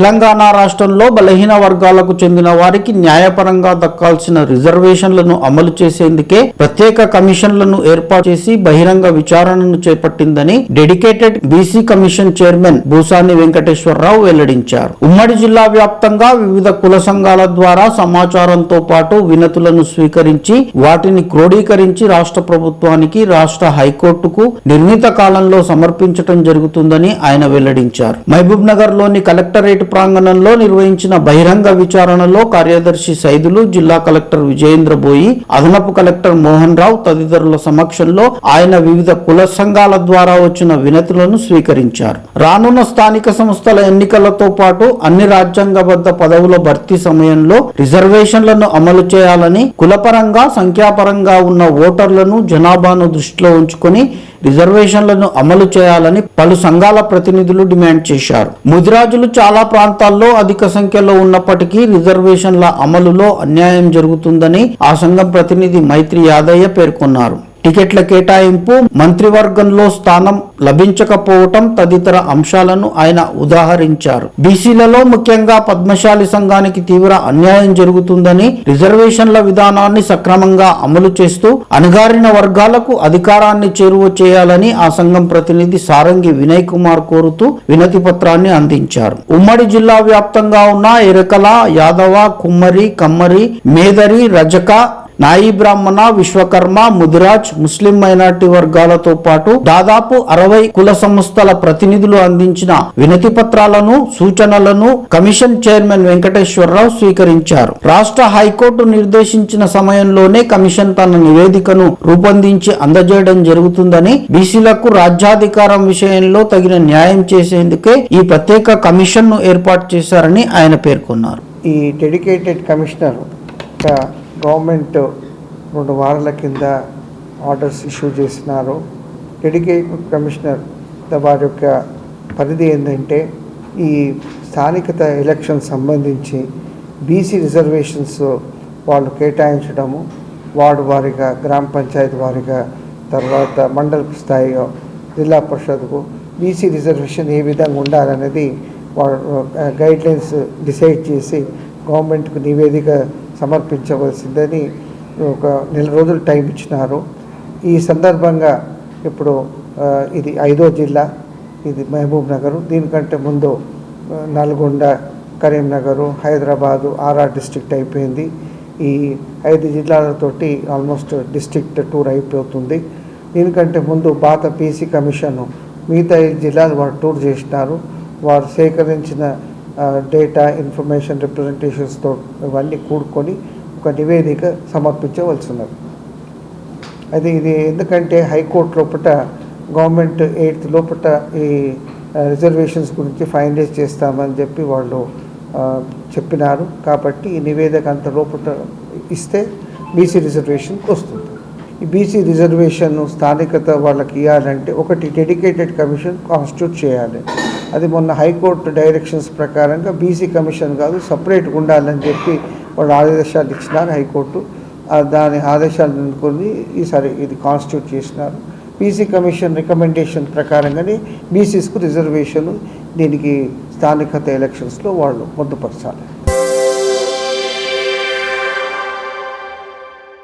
తెలంగాణ రాష్ట్రంలో బలహీన వర్గాలకు చెందిన వారికి న్యాయపరంగా దక్కాల్సిన రిజర్వేషన్లను అమలు చేసేందుకే ప్రత్యేక కమిషన్లను ఏర్పాటు చేసి బహిరంగ విచారణను చేపట్టిందని dedicated BC commission chairman Bhusani Venkateswara Rao వెల్లడించారు. ఉమ్మడి జిల్లా వ్యాప్తంగా వివిధ కుల సంఘాల ద్వారా సమాచారంతో పాటు వినతులను స్వీకరించి వాటిని క్రోడీకరించి రాష్ట్ర ప్రభుత్వానికి రాష్ట్ర హైకోర్టుకు నిర్ణీత కాలంలో సమర్పించటం జరుగుతుందని ఆయన వెల్లడించారు. మహబూబ్ నగర్లోని కలెక్టరేట్ ప్రాంగణంలో నిర్వహించిన బహిరంగ విచారణలో కార్యదర్శి సైదులు జిల్లా కలెక్టర్ విజయేంద్ర బోయి అదనపు కలెక్టర్ మోహన్ రావు తదితరుల సమక్షంలో ఆయన వివిధ కుల సంఘాల ద్వారా వచ్చిన వినతులను స్వీకరించారు. రానున్న స్థానిక సంస్థల ఎన్నికలతో పాటు అన్ని రాజ్యాంగబద్ధ పదవుల భర్తీ సమయంలో రిజర్వేషన్లను అమలు చేయాలని కులపరంగా సంఖ్యాపరంగా ఉన్న ఓటర్లను జనాభాను దృష్టిలో ఉంచుకొని రిజర్వేషన్లను అమలు చేయాలని పలు సంఘాల ప్రతినిధులు డిమాండ్ చేశారు. ముదిరాజులు చాలా ప్రాంతాల్లో అధిక సంఖ్యలో ఉన్నప్పటికీ రిజర్వేషన్ల అమలులో అన్యాయం జరుగుతుందని ఆ సంఘం ప్రతినిధి మైత్రి యాదయ్య పేర్కొన్నారు. టికెట్ల కేటాయింపు మంత్రివర్గంలో స్థానం లభించకపోవటం తదితర అంశాలను ఆయన ఉదాహరించారు. బీసీలలో ముఖ్యంగా పద్మశాలి సంఘానికి తీవ్ర అన్యాయం జరుగుతుందని రిజర్వేషన్ల విధానాన్ని సక్రమంగా అమలు చేస్తూ అణగారిన వర్గాలకు అధికారాన్ని చేరువ చేయాలని ఆ సంఘం ప్రతినిధి సారంగి వినయ్ కుమార్ కోరుతూ వినతి పత్రాన్ని అందించారు. ఉమ్మడి జిల్లా వ్యాప్తంగా ఉన్న ఎరకల యాదవ కుమ్మరి కమ్మరి మేదరి రజక నాయి బ్రాహ్మణ విశ్వకర్మ ముదిరాజ్ ముస్లిం మైనార్టీ వర్గాలతో పాటు దాదాపు అరవై కుల సంస్థల ప్రతినిధులు అందించిన వినతి పత్రాలను సూచనలను కమిషన్ చైర్మన్ వెంకటేశ్వరరావు స్వీకరించారు. రాష్ట్ర హైకోర్టు నిర్దేశించిన సమయంలోనే కమిషన్ తన నివేదికను రూపొందించి అందజేయడం జరుగుతుందని బీసీలకు రాజ్యాధికారం విషయంలో తగిన న్యాయం చేసేందుకే ఈ ప్రత్యేక కమిషన్ను ఏర్పాటు చేశారని ఆయన పేర్కొన్నారు. ఈ డెడికేటెడ్ కమిషనర్ గవర్నమెంట్ రెండు వారాల కింద ఆర్డర్స్ ఇష్యూ చేసినారు. డెడికేటెడ్ కమిషనర్ వారి యొక్క పరిధి ఏంటంటే ఈ స్థానికత ఎలక్షన్ సంబంధించి బీసీ రిజర్వేషన్స్ వాళ్ళు కేటాయించడము వార్డు వారిగా గ్రామ పంచాయతీ వారిగా తర్వాత మండల స్థాయిలో జిల్లా పరిషత్కు బీసీ రిజర్వేషన్ ఏ విధంగా ఉండాలనేది వాళ్ళు గైడ్లైన్స్ డిసైడ్ చేసి గవర్నమెంట్కు నివేదిక సమర్పించవలసిందని ఒక నెల రోజులు టైం ఇచ్చినారు. ఈ సందర్భంగా ఇప్పుడు ఇది ఐదో జిల్లా ఇది మహబూబ్ నగరు. దీనికంటే ముందు నల్గొండ కరీంనగరు హైదరాబాదు ఆర్ఆర్ డిస్ట్రిక్ట్ అయిపోయింది. ఈ ఐదు జిల్లాలతోటి ఆల్మోస్ట్ డిస్ట్రిక్ట్ టూర్ అయిపోతుంది. దీనికంటే ముందు పాత పీసీ కమిషన్ మిగతా ఐదు జిల్లాలు వారు టూర్ చేసినారు. వారు సేకరించిన డేటా ఇన్ఫర్మేషన్ రిప్రజెంటేషన్స్తో ఇవన్నీ కూడుకొని ఒక నివేదిక సమర్పించవలసి ఉన్నది అది ఇది ఎందుకంటే హైకోర్టు లోపల గవర్నమెంట్ ఎయిత్ లోపల ఈ రిజర్వేషన్స్ గురించి ఫైనలైజ్ చేస్తామని చెప్పి వాళ్ళు చెప్పినారు. కాబట్టి ఈ నివేదిక అంత లోపల ఇస్తే బీసీ రిజర్వేషన్కి వస్తుంది. ఈ బీసీ రిజర్వేషన్ స్థానికత వాళ్ళకి ఇవ్వాలంటే ఒకటి డెడికేటెడ్ కమిషన్ కాన్స్టిట్యూట్ చేయాలి. అది మొన్న హైకోర్టు డైరెక్షన్స్ ప్రకారంగా బీసీ కమిషన్ కాదు సపరేట్గా ఉండాలని చెప్పి వాళ్ళు ఆదేశాలు ఇచ్చినారు హైకోర్టు. దాని ఆదేశాలు అనుకుని ఈసారి ఇది కాన్స్టిట్యూట్ చేసినారు. బీసీ కమిషన్ రికమెండేషన్ ప్రకారంగానే బీసీస్కు రిజర్వేషన్ దీనికి స్థానికత ఎలక్షన్స్లో వాళ్ళు పొందుపరచాలి